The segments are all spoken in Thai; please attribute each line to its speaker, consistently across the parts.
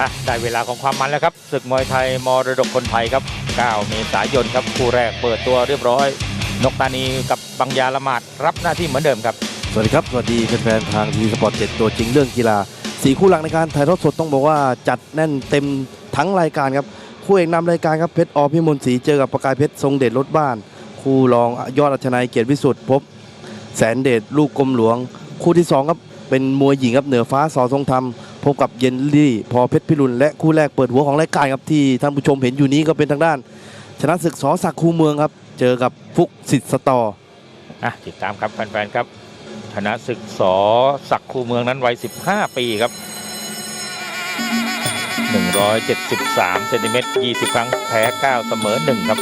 Speaker 1: อะได้เวลาของความมันแล้วครับศึกมวยไทยมรดกคนไทยครับ 9 เมษายนครับคู่แรกเปิดตัวเรียบร้อย นกตานีกับบังยาละหมาดรับหน้าที่เหมือนเดิมครับ
Speaker 2: สวัสดีครับ สวัสดีแฟนๆทางทีสปอร์ตเจ็ดตัวจริงเรื่องกีฬาสี่คู่หลังในการถ่ายทอดสดต้องบอกว่าจัดแน่นเต็มทั้งรายการครับคู่เอกนำรายการครับเพชรอพิมลศรีเจอกับประกายเพชรทรงเดชรถบ้าน คู่รองยอดอัชนัยเกียรติวิสุทธิ์พบ แสนเดชลูกกรมหลวง คู่ที่สองครับเป็นมวยหญิงครับเหนือฟ้าสอทรงธรรม พบกับเยนลี่พอเพชรพิรุณและคู่แรกเปิดหัวของรายการครับที่ท่านผู้ชมเห็นอยู่นี้ก็เป็นทางด้าน ชนะศึกสอศักคูเมืองครับ เจอกับฟุกสิทธิ์สตอ
Speaker 1: อะติดตามครับแฟนๆครับธนะศึกสอศักคูเมืองนั้นวัย 15 ปีครับ 173เซนติเมตร20 ครั้งแพ้ 9 เสมอ 1 ครับ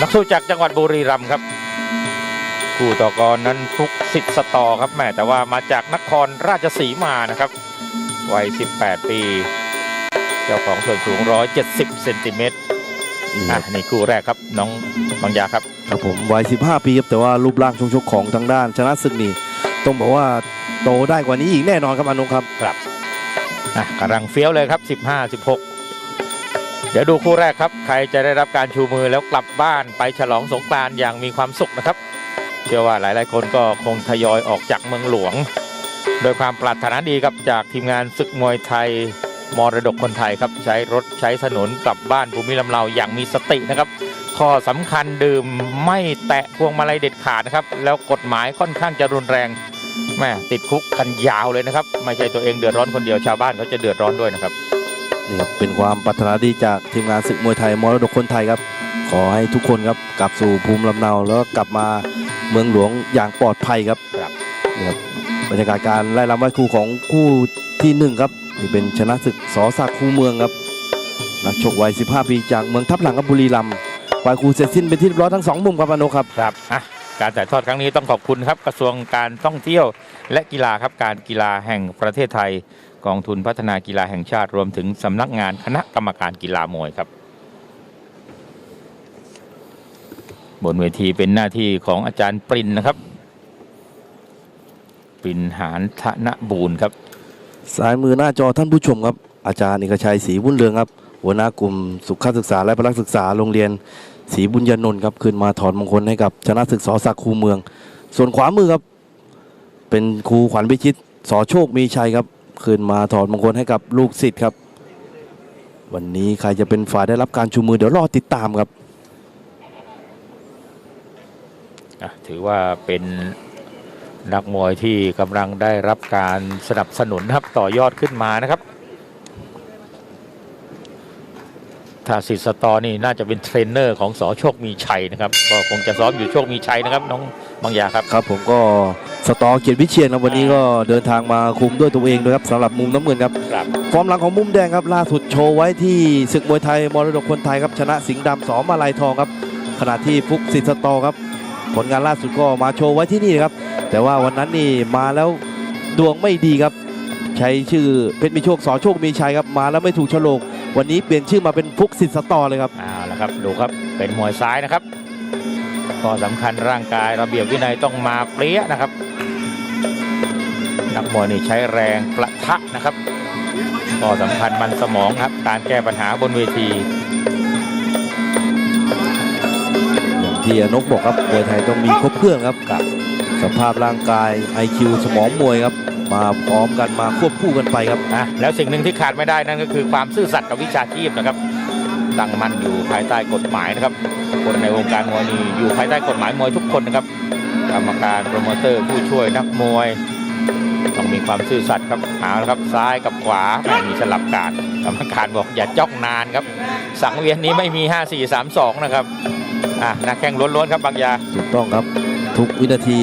Speaker 1: นักสู้จากจังหวัดบุรีรัมย์ครับ คู่ต่อกรนั้นฟลุกสิทธิ์สตอครับแม่แต่ว่ามาจากนครราชสีมานะครับวัย 18 ปี เจ้าของส่วนสูง 170 เซนติเมตรอะนี่คู่แรกครับน้องบางยาครับ
Speaker 2: ครับผมวัย 15 ปีครับแต่ว่ารูปร่างช่วงชกของทางด้าน ชนะศึกนี่ต้องบอกว่าโตได้กว่านี้อีกแน่นอนครับอนุครับ
Speaker 1: ครับอะกำลังเฟี้ยวเลยครับ 15 16เดี๋ยวดูคู่แรกครับ ใครจะได้รับการชูมือแล้วกลับบ้านไปฉลองสงกรานต์อย่างมีความสุขนะครับ เชื่อว่าหลายๆ คนก็คงทยอยออกจากเมืองหลวง โดยความปรารถนาดีครับจากทีมงานศึกมวยไทยมรดกคนไทยครับใช้รถใช้ถนนกลับบ้านภูมิลำเนาอย่างมีสตินะครับ ข้อสำคัญดื่มไม่แตะพวงมาลัยเด็ดขาดนะครับ แล้วกฎหมายค่อนข้างจะรุนแรงแม่ติดคุกกันยาวเลยนะครับ ไม่ใช่ตัวเองเดือดร้อนคนเดียวชาวบ้านเขาจะเดือดร้อนด้วยนะครับ
Speaker 2: นี่ครับเป็นความปรารถนาดีจากทีมงานศึกมวยไทยมรดกคนไทยครับ ขอให้ทุกคนครับกลับสู่ภูมิลำเนาแล้วก็กลับมา เมืองหลวงอย่างปลอดภัยครับ
Speaker 1: ครับ
Speaker 2: นี่ครับบรรยากาศการไล่รำไหว้ครูของคู่ที่หนึ่งครับนี่เป็นชนะศึกสอศักดิ์คูเมืองครับนักชกวัย 15 ปีจากเมืองทับหลังกับบุรีรัมย์ฝ่ายครูเสร็จสิ้นเป็นที่เรียบร้อยทั้งสองมุมครับอนุครับ
Speaker 1: ครับอะการถ่ายทอดครั้งนี้ต้องขอบคุณครับกระทรวงการท่องเที่ยวและกีฬาครับการกีฬาแห่งประเทศไทย กองทุนพัฒนากีฬาแห่งชาติรวมถึงสำนักงานคณะกรรมการกีฬามวยครับ บนเวทีเป็นหน้าที่ของอาจารย์ปรินนะครับ ปรินหานธนบูรณ์ครับ
Speaker 2: สายมือหน้าจอท่านผู้ชมครับ อาจารย์เอกชัยศรีบุญเรืองครับ หัวหน้ากลุ่มสุขศึกษาและพลักศึกษาโรงเรียนศรีบุญญนนท์ครับขึ้นมาถอดมงคลให้กับชนะศึกสอศักคูเมือง ส่วนขวามือครับ เป็นครูขวัญพิชิตสอโชคมีชัยครับขึ้นมาถอดมงคลให้กับลูกศิษย์ครับ วันนี้ใครจะเป็นฝ่ายได้รับการชูมือเดี๋ยวรอติดตามครับ
Speaker 1: อะถือว่าเป็นนักมวยที่กำลังได้รับการสนับสนุนครับต่อยอดขึ้นมานะครับถ้าสิทธิ์สตอนี่น่าจะเป็นเทรนเนอร์ของสอโชคมีชัยนะครับก็คงจะซ้อมอยู่โชคมีชัยนะครับน้องบางยาครับ
Speaker 2: ครับ ผมก็สตอเกียรติวิเชียนครับวันนี้ก็เดินทางมาคุมด้วยตัวเองด้วยครับสำหรับมุมน้ำเงินครับ
Speaker 1: ครับ
Speaker 2: ฟอร์มหลังของมุมแดงครับล่าสุดโชว์ไว้ที่ศึกมวยไทยมรดกคนไทยครับชนะสิงห์ดำสอมาลายทองครับขณะที่ฟุกสิทธิ์สตอครับ ผลงานล่าสุดก็มาโชว์ไว้ที่นี่ครับ แต่ว่าวันนั้นนี่มาแล้วดวงไม่ดีครับ ใช้ชื่อเพชรมีโชคสอโชคมีชัยครับมาแล้วไม่ถูกโฉลกวันนี้เปลี่ยนชื่อมาเป็นฟุกสิทธิ์สตอเลยครับ
Speaker 1: เอาละครับดูครับเป็นมวยซ้ายนะครับข้อสำคัญร่างกายระเบียบวินัยต้องมาเปรี้ยนะครับนักมวยนี่ใช้แรงประทะนะครับข้อสำคัญมันสมองครับการแก้ปัญหาบนเวที
Speaker 2: ที่อนกบอกครับมวยไทยต้องมีครบเครื่องครับกับสภาพร่างกาย IQ สมองมวยครับ มาพร้อมกันมาควบคู่กันไปครับ
Speaker 1: อะแล้วสิ่งหนึ่งที่ขาดไม่ได้นั่นก็คือความซื่อสัตย์กับวิชาชีพนะครับตั้งมั่นอยู่ภายใต้กฎหมายนะครับคนในวงการมวยนี่อยู่ภายใต้กฎหมายมวยทุกคนนะครับกรรมการโปรโมเตอร์ผู้ช่วยนักมวย ต้องมีความซื่อสัตย์ครับเอาละครับซ้ายกับขวาแหม่มีสลับการกรรมการบอกอย่าจ้องนานครับ สังเวียนนี้ไม่มี 5 4 3 2 นะครับ อะนักแข่งล้วนๆครับบางยา
Speaker 2: ถูกต้องครับ ทุกวินาที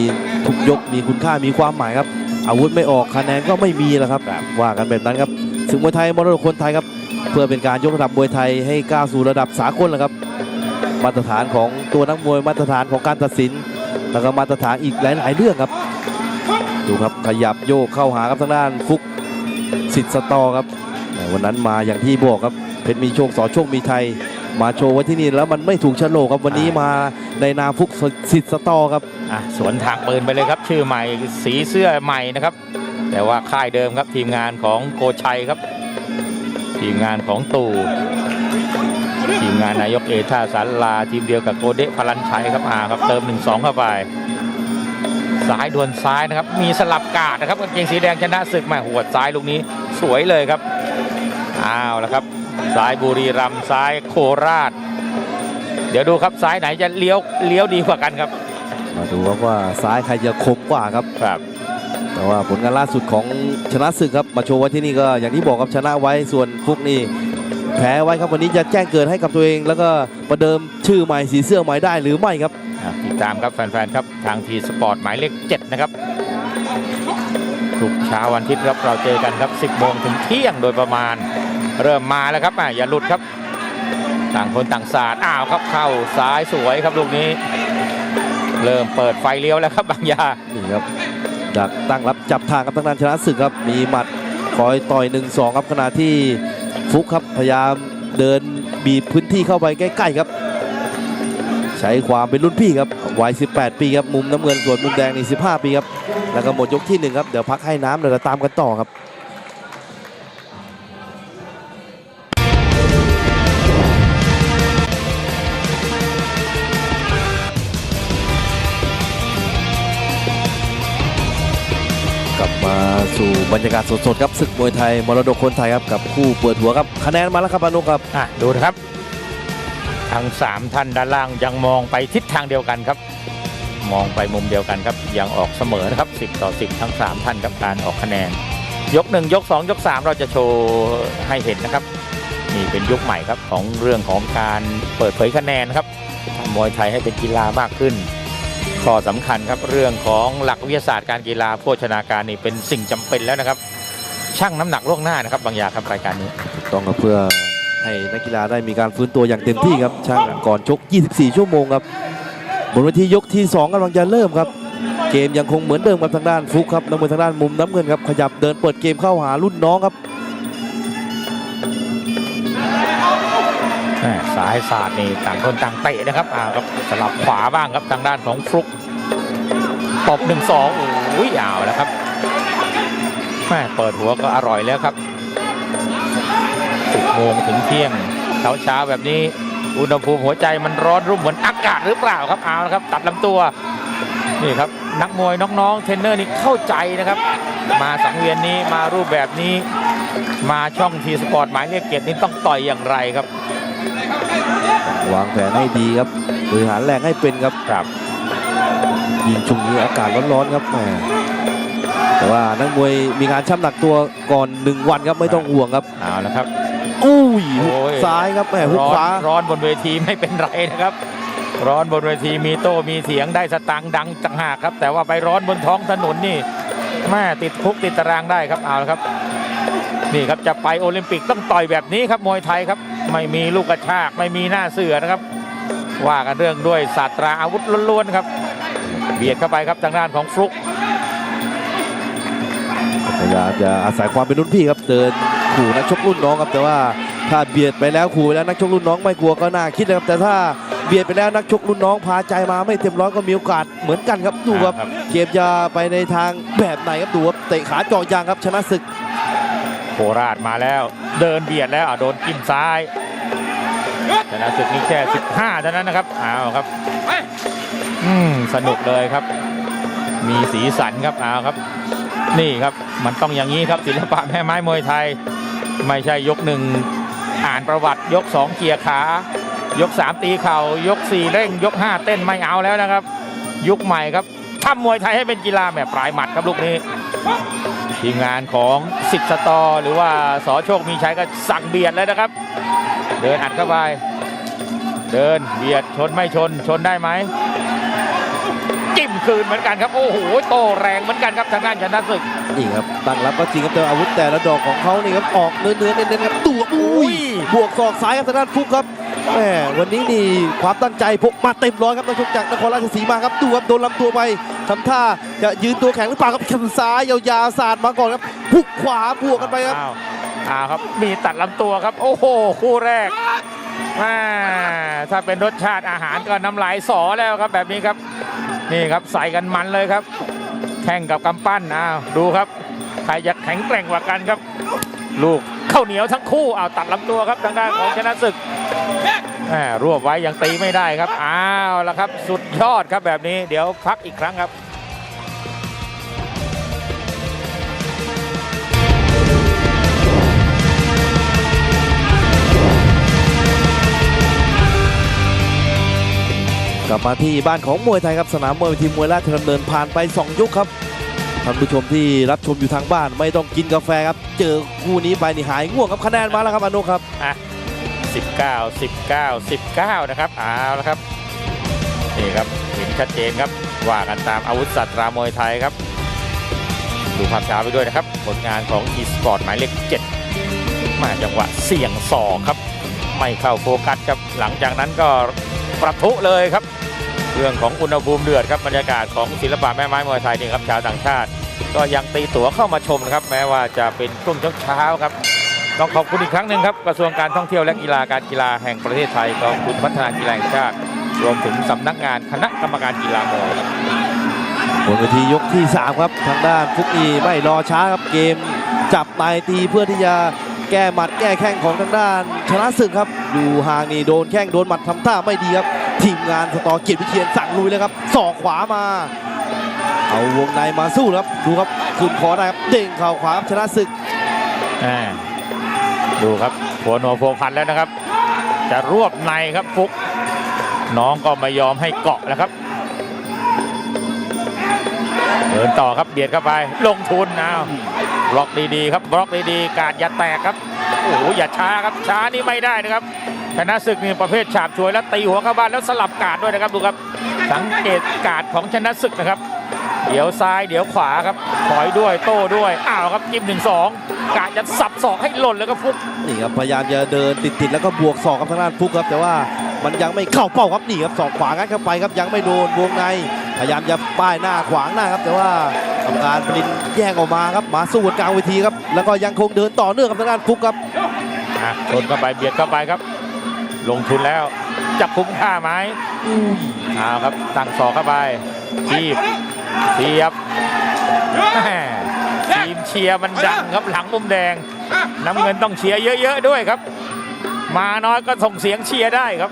Speaker 2: ทุกยกมีคุณค่ามีความหมายครับ อาวุธไม่ออกคะแนนก็ไม่มีแล้วครับ
Speaker 1: ครับ
Speaker 2: ว่ากันแบบนั้นครับศึกมวยไทยมรดกคนไทยครับ เพื่อเป็นการยกระดับมวยไทยให้ก้าวสู่ระดับสากลแล้วครับ มาตรฐานของตัวนักมวยมาตรฐานของการตัดสิน แล้วก็มาตรฐานอีกหลาย ๆ เรื่องครับ ดูครับขยับโยกเข้าหาครับทางด้านฟุกสิทธิ์สตอครับแต่วันนั้นมาอย่างที่บอกครับเพชรมีโชคสอโชคมีไทย มาโชว์ไว้ที่นี่แล้วมันไม่ถูกโฉลกครับวันนี้มาในนามฟุกสิทธิ์สตอครับ
Speaker 1: อะสวนทางปืนไปเลยครับ ชื่อใหม่สีเสื้อใหม่นะครับ แต่ว่าค่ายเดิมครับทีมงานของโกชัยครับ ทีมงานของตู่ทีมงานนายกเอท่าสาลาทีมเดียวกับโกเดะพลันชัยครับอ่าครับเติม 1-2 เข้าไปซ้ายดวลซ้ายนะครับ มีสลับกาดนะครับกางเกงสีแดงชนะศึกมาหัวดซ้ายลูกนี้สวยเลยครับอ้าวแล้วครับ ซ้ายบุรีรัมย์ซ้ายโคราช เดี๋ยวดูครับซ้ายไหนจะเลี้ยวเลี้ยวดีกว่ากันครับ
Speaker 2: มาดูครับว่าซ้ายใครจะคมกว่าครับ
Speaker 1: ครับ
Speaker 2: แต่ว่าผลงานล่าสุดของชนะศึกครับมาโชว์ไว้ที่นี่ก็อย่างที่บอกครับชนะไว้ส่วนฟุกนี่แพ้ไว้ครับวันนี้จะแจ้งเกิดให้กับตัวเอง แล้วก็ประเดิมชื่อใหม่สีเสื้อใหม่ได้หรือไม่ครับ
Speaker 1: อะติดตามครับแฟนๆครับทางทีสปอร์ตหมายเลข7นะครับทุกเช้าวันอาทิตย์ครับเราเจอกันครับ 10โมงถึงเที่ยงโดยประมาณ เริ่มมาแล้วครับอย่าหลุดครับ ต่างคนต่างศาสตร์อ้าวครับเข้าซ้ายสวยครับลูกนี้ เริ่มเปิดไฟเลี้ยวแล้วครับบางยา
Speaker 2: นี่ครับดักตั้งรับจับทางครับทางด้านชนะศึกครับ มีหมัดคอยต่อย1นสองครับขณะที่ฟุกครับพยายามเดินบีบพื้นที่เข้าไปใกล้ๆครับ ใช้ความเป็นรุ่นพี่ครับวัย 18 ปีครับมุมน้ำเงินส่วนมุมแดงนี่15 ปีครับแล้วก็หมดยกที่หนึ่งครับเดี๋ยวพักให้น้ำเดี๋ยวเราตามกันต่อครับ สู่บรรยากาศสดๆครับศึกมวยไทยมรดกคนไทยครับกับคู่เปิดหัวครับคะแนนมาแล้วครับอนุครับ
Speaker 1: อะดูนะครับ ทั้ง3ท่านด้านล่างยังมองไปทิศทางเดียวกันครับ มองไปมุมเดียวกันครับยังออกเสมอนะครับ10 ต่อ 10 ทั้ง 3 ท่านกับการออกคะแนน ยก 1 ยก 2 ยก 3 เราจะโชว์ให้เห็นนะครับนี่เป็นยุคใหม่ครับของเรื่องของการเปิดเผยคะแนนครับทำมวยไทยให้เป็นกีฬามากขึ้น ข้อสำคัญครับเรื่องของหลักวิทยาศาสตร์การกีฬาโภชนาการนี่เป็นสิ่งจำเป็นแล้วนะครับชั่งน้ำหนักล่วงหน้านะครับ บางอย่างครับรายการนี้
Speaker 2: ต้องครับเพื่อให้นักกีฬาได้มีการฟื้นตัวอย่างเต็มที่ครับช่างก่อนชก 24 ชั่วโมงครับบนเวทียกที่ 2กำลังจะเริ่มครับ เกมยังคงเหมือนเดิมครับทางด้านฟุกครับน้ำมือทางด้านมุมน้ำเงินครับขยับเดินเปิดเกมเข้าหารุ่นน้องครับ
Speaker 1: แม่ซ้ายศาสตร์นี่ต่างคนต่างเตะนะครับอ่าครับสลับขวาบ้างครับทางด้านของฟลุกตบหนึ่งสองโอ้ยยาวแล้วครับแม่เปิดหัวก็อร่อยแล้วครับสิบโมงถึงเที่ยงเช้าเช้าแบบนี้อุณหภูมิหัวใจมันร้อนรุ่มเหมือนอากาศหรือเปล่าครับเอาละครับ ตัดลำตัวนี่ครับนักมวยน้องๆเทรนเนอร์นี่เข้าใจนะครับ มาสังเวียนนี้มารูปแบบนี้ มาช่องทีสปอร์ตหมายเลขเกียรตินี้ต้องต่อยอย่างไรครับ
Speaker 2: วางแผนให้ดีครับบริหารแรงให้เป็นครับ
Speaker 1: ครับ
Speaker 2: ยิงช่วงนี้อากาศร้อนๆครับแหมแต่ว่านักมวยมีการชั่งน้ำหนักตัวก่อน1วันครับไม่ต้องห่วงครับ
Speaker 1: เอาละครับ
Speaker 2: อุ้ย
Speaker 1: โอ้ย
Speaker 2: ซ้ายครับแหมหุก
Speaker 1: ร้อ
Speaker 2: ขวา
Speaker 1: นร้อนบนเวทีไม่เป็นไรนะครับ ร้อนบนเวทีมีโต้มีเสียงได้สตังค์ดังจังหากครับ แต่ว่าไปร้อนบนท้องถนนนี่แม่ติดคุกติดตารางได้ครับเอาละครับ นี่ครับจะไปโอลิมปิกต้องต่อยแบบนี้ครับมวยไทยครับ ไม่มีลูกกระชากไม่มีหน้าเสือนะครับ ว่ากันเรื่องด้วยศาสตราอาวุธล้วนๆครับ เบียดเข้าไปครับทางด้านของฟลุก
Speaker 2: พยายามจะอาศัยความเป็นรุ่นพี่ครับเดินขู่นักชกรุ่นน้องครับแต่ว่าถ้าเบียดไปแล้วขู่ไปแล้วนักชกรุ่นน้องไม่กลัวก็น่าคิดนะครับแต่ถ้าเบียดไปแล้วนักชกรุ่นน้องพาใจมาไม่เต็มร้อยก็มีโอกาสเหมือนกันครับดูครับ
Speaker 1: ครับ
Speaker 2: เกมจะไปในทางแบบไหนครับดูครับเตะขาเจาะยางครับชนะศึก
Speaker 1: โคราชมาแล้ว เดินเบียดแล้วอะโดนจิ้มซ้ายชนะศึกนี่แค่ 15เท่านั้นนะครับเอาครับอืมสนุกเลยครับ มีสีสันครับเอาครับ นี่ครับมันต้องอย่างนี้ครับศิลปะแม่ไม้มวยไทย ไม่ใช่ยกหนึ่งอ่านประวัติยกสองเกียร์ขายกสามตีเข่ายกสี่เร่ง ยกห้าเต้นไม่เอาแล้วนะครับ ยุคใหม่ครับทำมวยไทยให้เป็นกีฬาแบบปลายหมัดครับลูกนี้ ทีมงานของสิทธิ์สตอ หรือว่าสอโชคมีชัยก็สั่งเบียดเลยนะครับ เดินอัดเข้าไป เดินเบียดชนไม่ชนชนได้ไหมจิ้มคืนเหมือนกันครับ โอ้โหโตแรงเหมือนกันครับทางด้านชนะศึก
Speaker 2: นี่ครับตั้งรับก็จริงครับแต่อาวุธแต่ละดอกของเขานี่ครับออกเนื้อเนื้อเน้นๆครับตัวอุ้ยบวกศอกซ้ายครับทางด้านฟุกครับแหมวันนี้นี่ความตั้งใจพกมาเต็มร้อยครับนักชกจากนครราชสีมาครับดูครับโดนลำตัวไป ทำท่าจะยืนตัวแข็งหรือเปล่าครับแขนซ้ายยาวๆสาดมาก่อนครับพุกขวาบวกกันไปครับ
Speaker 1: อ้าวอ้าวครับมีตัดลำตัวครับ โอ้โห คู่แรกแม่ถ้าเป็นรสชาติอาหารก็น้ำลายสอแล้วครับแบบนี้ครับ นี่ครับใส่กันมันเลยครับ แข่งกับกำปั้นอ้าวดูครับ ใครจะแข็งแกร่งกว่ากันครับ ลูกเขาวเหนียวทั้งคู่เอาตัดลำตัวครับทางด้านของชนะศึกแหม่รวบไว้ยังตีไม่ได้ครับอ้าวแล้วครับสุด ยอดครับแบบนี้เดี๋ยวพักอีกครั้งครับ
Speaker 2: กลับมาที่บ้านของมวยไทยครับสนามมวยทีมมวยราชดำเนินผ่านไป 2 ยกครับท่านผู้ชมที่รับชมอยู่ทางบ้านไม่ต้องกินกาแฟครับ เจอคู่นี้ไปนี่หายง่วงครับคะแนนมาแล้วครับอนุครับ
Speaker 1: 19 19 19 นะครับเอาละครับ นี่ครับเห็นชัดเจนครับว่ากันตามอาวุธสัตว์รามวยไทยครับ ดูภาพช้าไปด้วยนะครับ ผลงานของ e-sport หมายเลข7มาจังหวะเสี่ยงศอกครับ ไม่เข้าโฟกัสครับหลังจากนั้นก็ประทุเลยครับ เรื่องของอุณหภูมิเดือดครับบรรยากาศของศิลปะแม่ไม้มวยไทยนี่ครับชาวต่างชาติ ก็ยังตีตั๋วเข้ามาชมนะครับ แม้ว่าจะเป็นช่วงเช้าๆครับต้องขอบคุณอีกครั้งหนึ่งครับกระทรวงการท่องเที่ยวและกีฬาการกีฬาแห่งประเทศไทยกองทุนพัฒนากีฬาแห่งชาติ รวมถึงสำนักงานคณะกรรมการกีฬามวยครับ
Speaker 2: บนเวทียกที่ 3 ครับ ทางด้านฟุกอีไม่รอช้าครับเกม จับในตีเพื่อที่จะแก้หมัดแก้แข้งของทางด้านชนะศึกครับ อยู่ห่างนี่โดนแข้งโดนหมัดทำท่าไม่ดีครับ ทีมงานสตอเกียรติวิเชียนสั่งลุยเลยครับศอกขวามา เอาวงในมาสู้ครับดูครับคืนคอได้ครับเด้งเข่าขวาครับชนะศึก
Speaker 1: อ่าดูครับหัวโนโพวพันแล้วนะครับ จะรวบในครับฟุก น้องก็ไม่ยอมให้เกาะแล้วครับเดินต่อครับเบียดเข้าไป ลงทุนนะบล็อกดีๆครับบล็อกดีๆการอย่าแตกครับโอ้โหอย่าช้าครับช้านี่ไม่ได้นะครับชนะศึกนี่ประเภทฉาบฉวยแล้วตีหัวเข้าบ้านแล้วสลับกาดด้วยนะครับดูครับ สังเกตกาดของชนะศึกนะครับ เดี๋ยวซ้ายเดี๋ยวขวาครับถอยด้วยโต้ด้วยอ้าวครับจิ้มหนึ่งสองกะจะสับศอกให้หล่นแล้วก็ฟุก
Speaker 2: นี่ครับพยายามจะเดินติดๆแล้วก็บวกศอกกับทางด้านฟุกครับแต่ว่า มันยังไม่เข้าเป้าครับนี่ครับศอกขวางัดเข้าไปครับยังไม่โดนวงในพยายามจะป้ายหน้าขวางหน้าครับ แต่ว่ากรรมการปรินแย่งออกมาครับมาสู้กันกลางเวทีครับแล้วก็ยังคงเดินต่อเนื่องกับทางด้านฟุกครับ
Speaker 1: ชนเข้าไปเบียดเข้าไปครับ ลงทุนแล้วจะคุ้มค่าไหมอ้าวครับตั้งศอกเข้าไปทีบเสียบทีมเชียร์มันดังครับหลังมุมแดง น้ำเงินต้องเชียร์เยอะ ๆ ด้วยครับ มาน้อยก็ส่งเสียงเชียร์ได้ครับ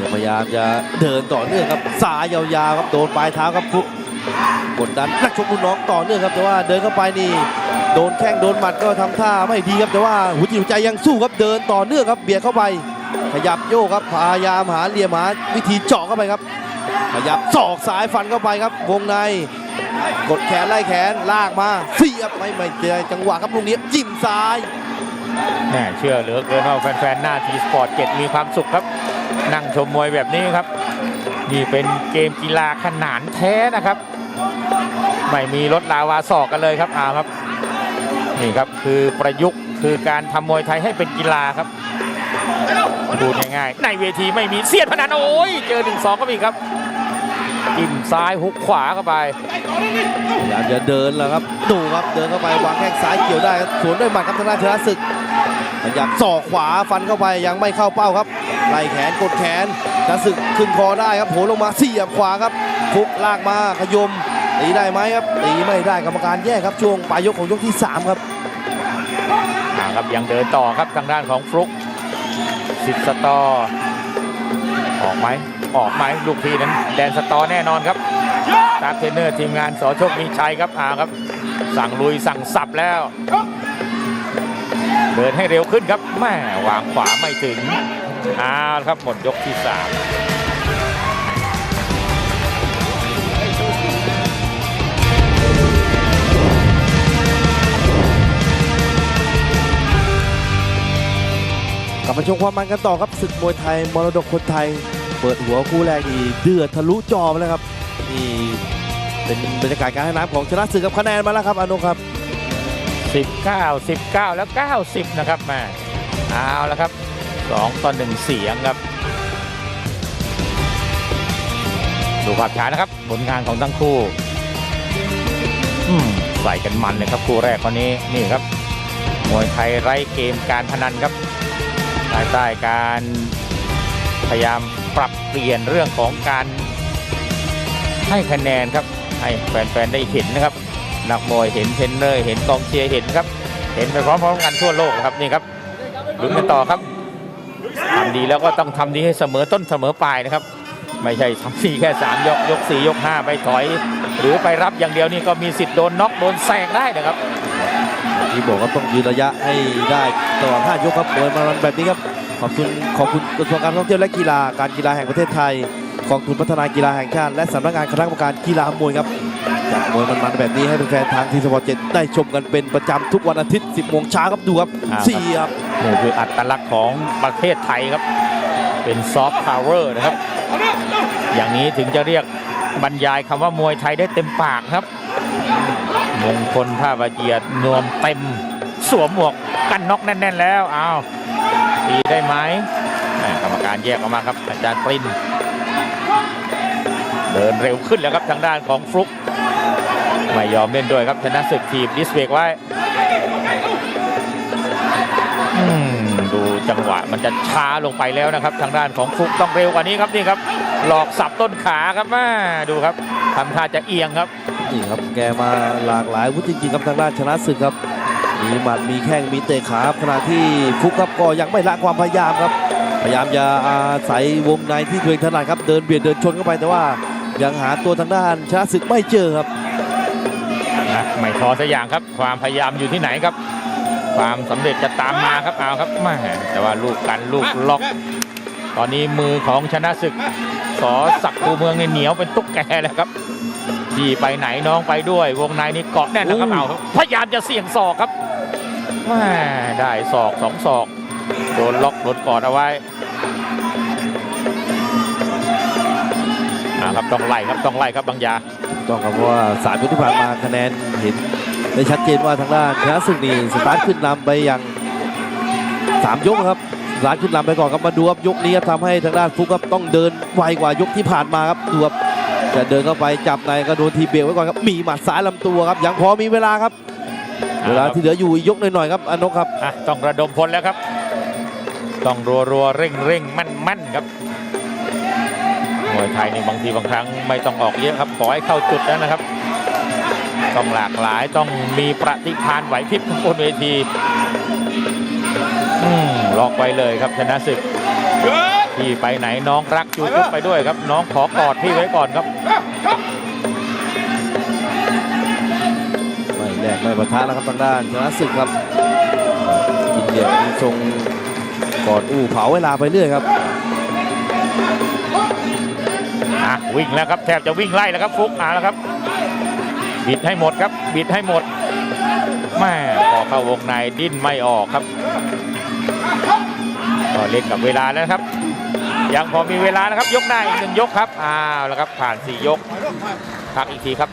Speaker 2: เนี่ยพยายามจะเดินต่อเนื่องครับสายยาวๆครับโดนปลายเท้าครับฟุกกดดันนักชกรุ่นน้องต่อเนื่องครับแต่ว่าเดินเข้าไปนี่โดนแข้งโดนหมัดก็ทำท่าไม่ดีครับแต่ว่าหัวจิตหัวใจยังสู้ครับเดินต่อเนื่องครับเบียดเข้าไป ขยับโยกครับพยายามหาเหลี่ยมหาวิธีเจาะเข้าไปครับ ขยับศอกซ้ายฟันเข้าไปครับ วงใน กดแขนไล่แขนลากมาเสียบไม่ไม่เจอจังหวะครับลูกนี้จิ้มซ้าย
Speaker 1: แน่เชื่อเหลือเกินว่าแฟนๆหน้าทีสปอร์ตเจ็ดมีความสุขครับ นั่งชมมวยแบบนี้ครับ นี่เป็นเกมกีฬาขนานแท้นะครับ ไม่มีรถลาวาสอกกันเลยครับอาครับ นี่ครับคือประยุกต์คือการทำมวยไทยให้เป็นกีฬาครับดูง่ายๆในเวทีไม่มีเสียดพนันโอ้ยเจอหนึ่งสองก็มีครับจิ้มซ้ายฮุกขวาเข้าไป
Speaker 2: พยายามจะเดินแล้วครับดูครับเดินเข้าไปวางแข้งซ้ายเกี่ยวได้สวนด้วยหมัดครับทางด้านชนะศึกขยับศอกขวาฟันเข้าไปยังไม่เข้าเป้าครับ ไล่แขนกดแขนชนะศึกขึ้นคอได้ครับโผลลงมาเสียบขวาครับฟุกลากมาขยมตีได้ไหมครับตีไม่ได้กรรมการแยกครับช่วงปลายยกของยกที่สามครับ
Speaker 1: อ่าครับยังเดินต่อครับทางด้านของฟลุกสิทธิ์สตอออกไหมออกไหมลูกทีนั้นแดนสตอแน่นอนครับตามเทรนเนอร์ทีมงานสอโชคมีชัยครับอ่าครับ สั่งลุยสั่งสับแล้ว เดินให้เร็วขึ้นครับแม่วางขวาไม่ถึง อ้าวครับหมดยกที่สาม
Speaker 2: กลับมาชมความมันกันต่อครับศึกมวยไทยมรดกคนไทย เปิดหัวคู่แรกนี่เดือดทะลุจอมาแล้วครับนี่เป็นบรรยากาศการให้น้ำของชนะศึกกับคะแนนมาแล้วครับอนุครับ
Speaker 1: 19 19 แล้ว 90 นะครับแม่เอาแล้วครับ 2ต่อ1เสียงครับ ดูภาพช้านะครับ ผลงานของทั้งคู่ใส่กันมันเลยครับคู่แรกคนนี้นี่ครับมวยไทยไร้เกมการพนันครับภายใต้การพยายามปรับเปลี่ยนเรื่องของการให้คะแนนครับ ให้แฟนๆได้เห็นนะครับ นักมวยเห็นเทรนเนอร์เห็นกองเชียร์เห็นครับ เห็นไปพร้อมๆกันทั่วโลกครับนี่ครับลุ้นกันต่อครับ ทำดีแล้วก็ต้องทำดีให้เสมอต้นเสมอปลายนะครับ ไม่ใช่ทำดีแค่ 3 ยกยก 4 ยก 5 ไปถอย หรือไปรับอย่างเดียวนี่ก็มีสิทธิ์โดนน็อกโดนแซงได้นะครับ
Speaker 2: ที่บอกว่าต้องยืนระยะให้ได้ตลอด5ยกครับมวยมารันแบบนี้ครับขอบคุณขอบคุณกระทรวงการท่องเที่ยวและกีฬาการกีฬาแห่งประเทศไทย กองทุนพัฒนากีฬาแห่งชาติ และสำนักงานคณะกรรมการกีฬามวยครับจัดมวยมันๆแบบนี้ให้แฟนๆทางทีสปอร์ตเจ็ดได้ชมกันเป็นประจำทุกวันอาทิตย์ 10โมงเช้าครับดูครับ
Speaker 1: อ่า
Speaker 2: สี่ครับ
Speaker 1: นี่คืออัตลักษณ์ของประเทศไทยครับ เป็นซอฟต์พาวเวอร์นะครับ อย่างนี้ถึงจะเรียกบรรยายคำว่ามวยไทยได้เต็มปากครับ มงคลท่าบาเจียดนวมเต็ม สวมหมวกกันน็อกแน่น ๆ แล้วอ้าวตีได้ไหมแหม่กรรมการแยกออกมาครับอาจารย์ปริน เดินเร็วขึ้นแล้วครับทางด้านของฟลุกไม่ยอมเล่นด้วยครับชนะศึกทีมดิสเบกไว้ดูจังหวะมันจะช้าลงไปแล้วนะครับ ทางด้านของฟลุกต้องเร็วกว่านี้ครับนี่ครับ หลอกสับต้นขาครับแม่ดูครับทำท่าจะเอียงครับ
Speaker 2: นี่ครับแกมาหลากหลายวุธจริงๆครับทางด้านชนะศึกครับมีหมัดมีแข้งมีเตะขาขณะที่ฟุกครับก็ยังไม่ละความพยายามครับ พยายามจะอาศัยวงในที่ตัวเองถนัดครับเดินเบียดเดินชนเข้าไปแต่ว่า ยังหาตัวทางด้านชนะศึกไม่เจอครับ
Speaker 1: นะไม่ท้อสักอย่างครับ ความพยายามอยู่ที่ไหนครับ ความสำเร็จจะตามมาครับเอาครับแม่แต่ว่าลูกกันลูกล็อก ตอนนี้มือของชนะศึกสอศักดิ์ภูเมืองในยเหนียวเป็นตุ๊กแกแล้วครับที่ไปไหนน้องไปด้วย วงในนี่เกาะแน่นนะครับ
Speaker 2: โอ้
Speaker 1: เอาครับพยายามจะเสี่ยงศอกครับแม่ได้ศอกสองศอกโดนล็อกโดนกอดเอาไว้ ครับต้องไล่ครับต้องไล่ครับบางยา
Speaker 2: ต้องครับเพราะว่าสามยกที่ผ่านมาคะแนนเห็นได้ชัดเจนว่าทางด้านชนะศึกนี่สตาร์ทขึ้นนำไปอย่างสามยกครับสตาร์ทขึ้นนำไปก่อนครับมาดูครับยกนี้ครับทำให้ทางด้านฟุกครับต้องเดินไวกว่ายกที่ผ่านมาครับดูครับจะเดินเข้าไปจับในก็โดนทีเบรกไว้ก่อนครับมีหมัดซ้ายลำตัวครับยังพอมีเวลาครับเวลาที่เหลืออยู่อีกยกหน่อยๆครับอนกครับ
Speaker 1: อะต้องระดมพลแล้วครับ ต้องรัวรัวๆเร่งเร่งมั่นมั่นครับ มวยไทยนี่บางทีบางครั้งไม่ต้องออกเยอะครับขอให้เข้าจุดแล้วนะครับต้องหลากหลายต้องมีประติภาณไหวพริบบนเวทีอืมล็อกไว้เลยครับชนะศึกพี่ไปไหนน้องรักจูจุ๊บไปด้วยครับ น้องขอกอดพี่ไว้ก่อนครับ
Speaker 2: ไม่แรกไม่ประทะแล้วครับทางด้านชนะศึกครับกินเหยียดกินทรงกอดอู้เผาเวลาไปเรื่อยครับ
Speaker 1: อะวิ่งแล้วครับแทบจะวิ่งไล่แล้วครับฟุกอ่าแล้วครับ บิดให้หมดครับ บิดให้หมดแม่พอเข้าวงในดิ้นไม่ออกครับก็เล่นกับเวลาแล้วครับ ยังพอมีเวลานะครับ ยกหน้าอีกหนึ่งยกครับอ้าวแล้วครับผ่านสี่ยกพักอีกทีครับ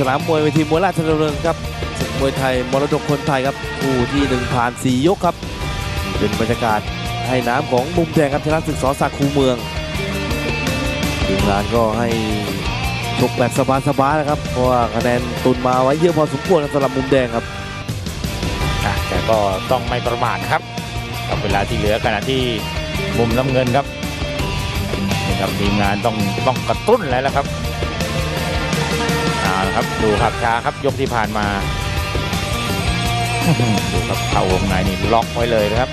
Speaker 2: สนามมวยเวทีมวยราชดำเนินครับศึกมวยไทยมรดกคนไทยครับคู่ที่หนึ่งผ่านสี่ยกครับ เป็นบรรยากาศให้น้ำของมุมแดงครับชนะศึกสอศักคูเมืองทีมงานก็ให้ชกแบบสบายๆนะครับ เพราะว่าคะแนนตุนมาไว้เยอะพอสมควรสำหรับมุมแดงครับ
Speaker 1: อะแต่ก็ต้องไม่ประมาทครับกับเวลาที่เหลือขณะที่มุมน้ำเงินครับนี่ครับทีมงานต้องต้องกระตุ้นแล้วละครับ เอาละครับ ดูครับช้าครับยกที่ผ่านมา ดูครับเข้าวงในนี่ล็อกไว้เลยนะครับ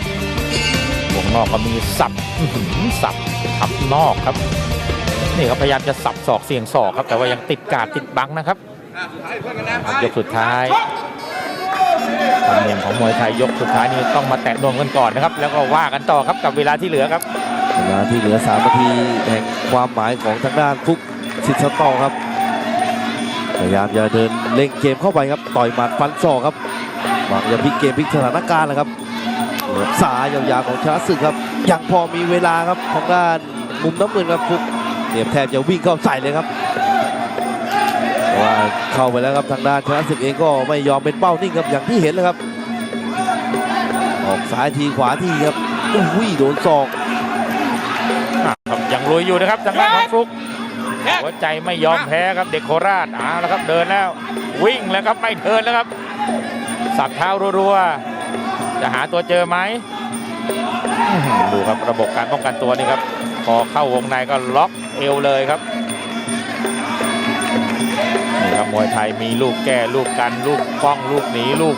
Speaker 1: วงนอกก็มีสับอื้อหือสับทับนอกครับ นี่ครับพยายามจะสับศอกเสี่ยงศอกครับ แต่ว่ายังติดกาดติดบังนะครับครับยกสุดท้ายธรรมเนียมของมวยไทยยกสุดท้ายนี้ต้องมาแตะนวมกันก่อนนะครับ แล้วก็ว่ากันต่อครับกับเวลาที่เหลือครับ
Speaker 2: เวลาที่เหลือ3นาทีแห่งความหมายของทางด้านฟุกสิทธิ์สตอครับ พยายามจะเดินเล่งเกมเข้าไปครับ ต่อยหมัดฟันศอกครับหวังจะพลิกเกมพลิกสถานการณ์นะครับเหลือสายยาวๆของชนะศึกครับ ยังพอมีเวลาครับทางด้านมุมน้ำเงินครับฟุกเนี่ยแทบจะวิ่งเข้าใส่เลยครับว่าเข้าไปแล้วครับทางด้านชนะศึกเองก็ไม่ยอมเป็นเป้านิ่งครับอย่างที่เห็นเลยครับ ออกซ้ายทีขวาทีครับอุ้ยโดนศอก
Speaker 1: ครับยังลุยอยู่นะครับทางด้านของฟลุก หัวใจไม่ยอมแพ้ครับเด็กโคราชเอาแล้วครับเดินแล้ว วิ่งแล้วครับไม่เดินแล้วครับ สับเท้ารัวๆจะหาตัวเจอไหมดูครับระบบการป้องกันตัวนี่ครับ พอเข้าวงในก็ล็อกเอวเลยครับนี่ครับมวยไทยมีลูกแก้ลูกกันลูกป้องลูกหนีลูก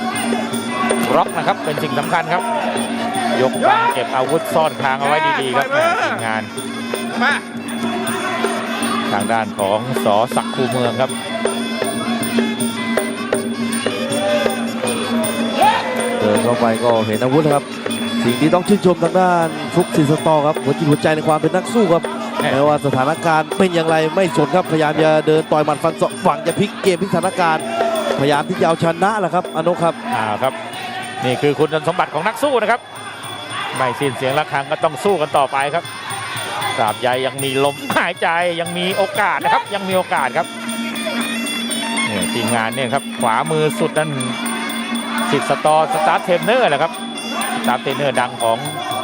Speaker 1: ร็อกนะครับ เป็นสิ่งสำคัญครับ ยกบังเก็บอาวุธซ่อนคางเอาไว้ดีๆครับทีมงาน
Speaker 3: มา
Speaker 1: ทางด้านของสอศักดิ์คูเมืองครับ
Speaker 2: เดินเข้าไปก็เห็นอาวุธนะครับ สิ่งที่ต้องชื่นชมทางด้านฟุกซินสตอครับหัวจิตหัวใจในความเป็นนักสู้ครับ
Speaker 1: แหม่
Speaker 2: แม้ว่าสถานการณ์เป็นอย่างไรไม่สนครับพยายามจะเดินต่อยหมัดฟันศอกหวังจะพลิกเกมพลิกสถานการณ์ พยายามที่จะเอาชนะแหละครับอนุครับ
Speaker 1: อ่าครับ นี่คือคุณสมบัติของนักสู้นะครับ ไม่สิ้นเสียงระฆังก็ต้องสู้กันต่อไปครับ ตราบใยยังมีลมหายใจยังมีโอกาสนะครับ ยังมีโอกาสครับเนี่ยทีมงานเนี่ยครับขวามือสุดนั่นสิทธิ์สตอสตาร์ทเทรนเนอร์แหละครับสตาร์ทเทรนเนอร์ดังของ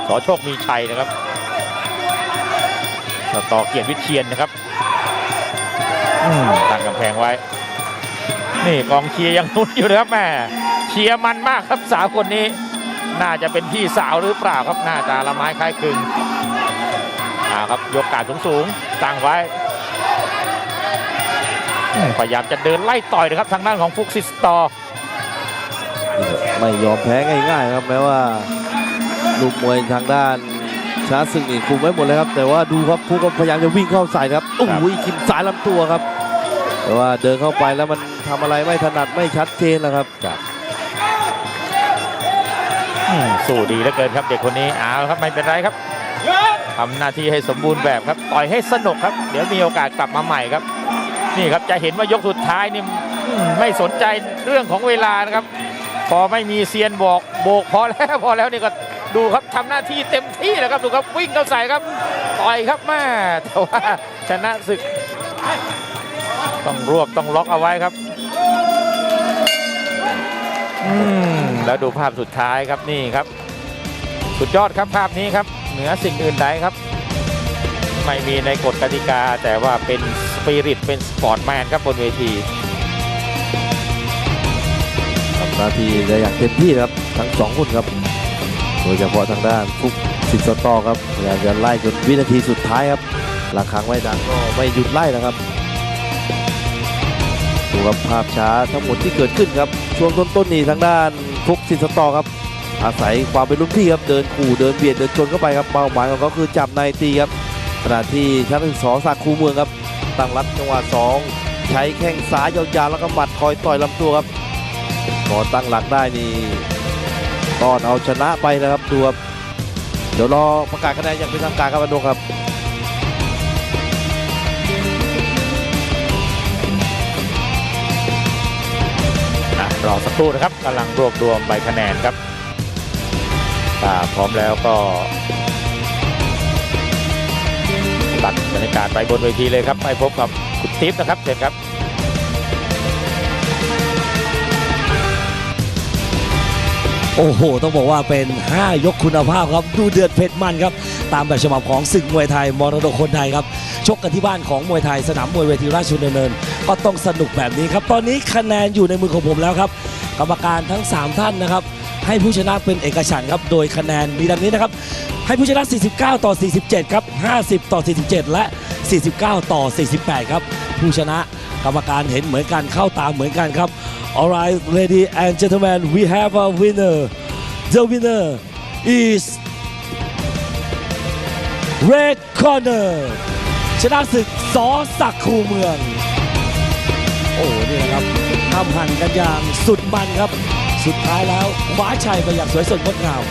Speaker 1: สอโชคมีชัยนะครับสตอเกียรติวิเชียนนะครับอืมตั้งกำแพงไว้ นี่กองเชียร์ยังลุ้นอยู่นะครับแม่เชียร์มันมากครับสาวคนนี้ น่าจะเป็นพี่สาวหรือเปล่าครับหน้าตาละไม้คล้ายคลึง อ่าครับยกกาดสูงๆตั้งไว้อืมพยายามจะเดินไล่ต่อยนะครับทางด้านของฟุกซิสตอร์
Speaker 2: ไม่ยอมแพ้ง่ายๆครับแม้ว่าลูกมวยทางด้านช้าศึกนี่คุมไว้หมดเลยครับ แต่ว่าดูครับผู้ก็พยายามจะวิ่งเข้าใส่ครับโอ้ยกินสายลำตัวครับ แต่ว่าเดินเข้าไปแล้วมันทำอะไรไม่ถนัดไม่ชัดเจนแล้วครับ
Speaker 1: อืมสู้ดีเหลือเกินครับเด็กคนนี้เอาละครับไม่เป็นไรครับ ทำหน้าที่ให้สมบูรณ์แบบครับต่อยให้สนุกครับ เดี๋ยวมีโอกาสกลับมาใหม่ครับ นี่ครับจะเห็นว่ายกสุดท้ายนี่ไม่สนใจเรื่องของเวลานะครับ พอไม่มีเซียนบอกโบกพอแล้วพอแล้วนี่ก็ดูครับทำหน้าที่เต็มที่แล้วครับดูครับวิ่งเข้าใส่ครับต่อยครับแม่แต่ว่าชนะศึก ต้องรวบต้องล็อกเอาไว้ครับอืมแล้วดูภาพสุดท้ายครับนี่ครับ สุดยอดครับภาพนี้ครับ เหนือสิ่งอื่นใดครับ ไม่มีในกฎกติกา แต่ว่าเป็นสปิริตเป็นสปอร์ตแมนครับบนเวที
Speaker 2: ทำหน้าที่ได้อย่างเต็มที่ครับทั้งสองคนครับ โดยเฉพาะทางด้านฟุกสิทธิ์สตอครับพยายามจะไล่จนวินาทีสุดท้ายครับ หลังครั้งไม่ดังก็ไม่หยุดไล่นะครับดูครับภาพช้าทั้งหมดที่เกิดขึ้นครับช่วงต้นๆนี่ทางด้านฟุกสิทธิ์สตอครับ อาศัยความเป็นรุ่นพี่ครับเดินขู่เดินเบียดเดินชนเข้าไปครับเป้าหมายของเขาคือจับในตีครับขณะที่ชั้นที่สองสักคูเมืองครับตั้งรับจังหวะสองใช้แข้งซ้ายยาวๆแล้วก็หมัดคอยต่อยลำตัวครับพอตั้งหลักได้นี่ต้อนเอาชนะไปนะครับดูครับเดี๋ยวรอประกาศคะแนนอย่างเป็นทางการครับอนุครับ
Speaker 1: รอสักครู่นะครับกำลังรวบรวมใบคะแนนครับ ถ้าพร้อมแล้วก็ตัดบรรยากาศไปบนเวทีเลยครับไปพบกับคุณทิพย์นะครับเชิญครับ
Speaker 4: โอ้โห ต้องบอกว่าเป็น 5 ยกคุณภาพครับ ดูเดือดเผ็ดมันครับ ตามแบบฉบับของศึกมวยไทยมรดกคนไทยครับ ชกกันที่บ้านของมวยไทยสนามมวยเวทีราชดำเนิน ก็ต้องสนุกแบบนี้ครับ ตอนนี้คะแนนอยู่ในมือของผมแล้วครับ กรรมการทั้ง 3 ท่านนะครับ ให้ผู้ชนะเป็นเอกฉันท์ครับโดยคะแนนมีดังนี้นะครับ ให้ผู้ชนะ 49 ต่อ 47 ครับ 50 ต่อ 47 และ 49 ต่อ 48 ครับ ผู้ชนะกรรมการเห็นเหมือนกันเข้าตามเหมือนกันครับ Alright ladies and gentlemen we have a winner the winner is Red Corner ชนะศึกสอศักคูเมือง โอ้นี่นะครับทำหันกันอย่างสุดมันครับ สุดท้ายแล้วคว้าชัยไปอย่างสวยสดงดงาม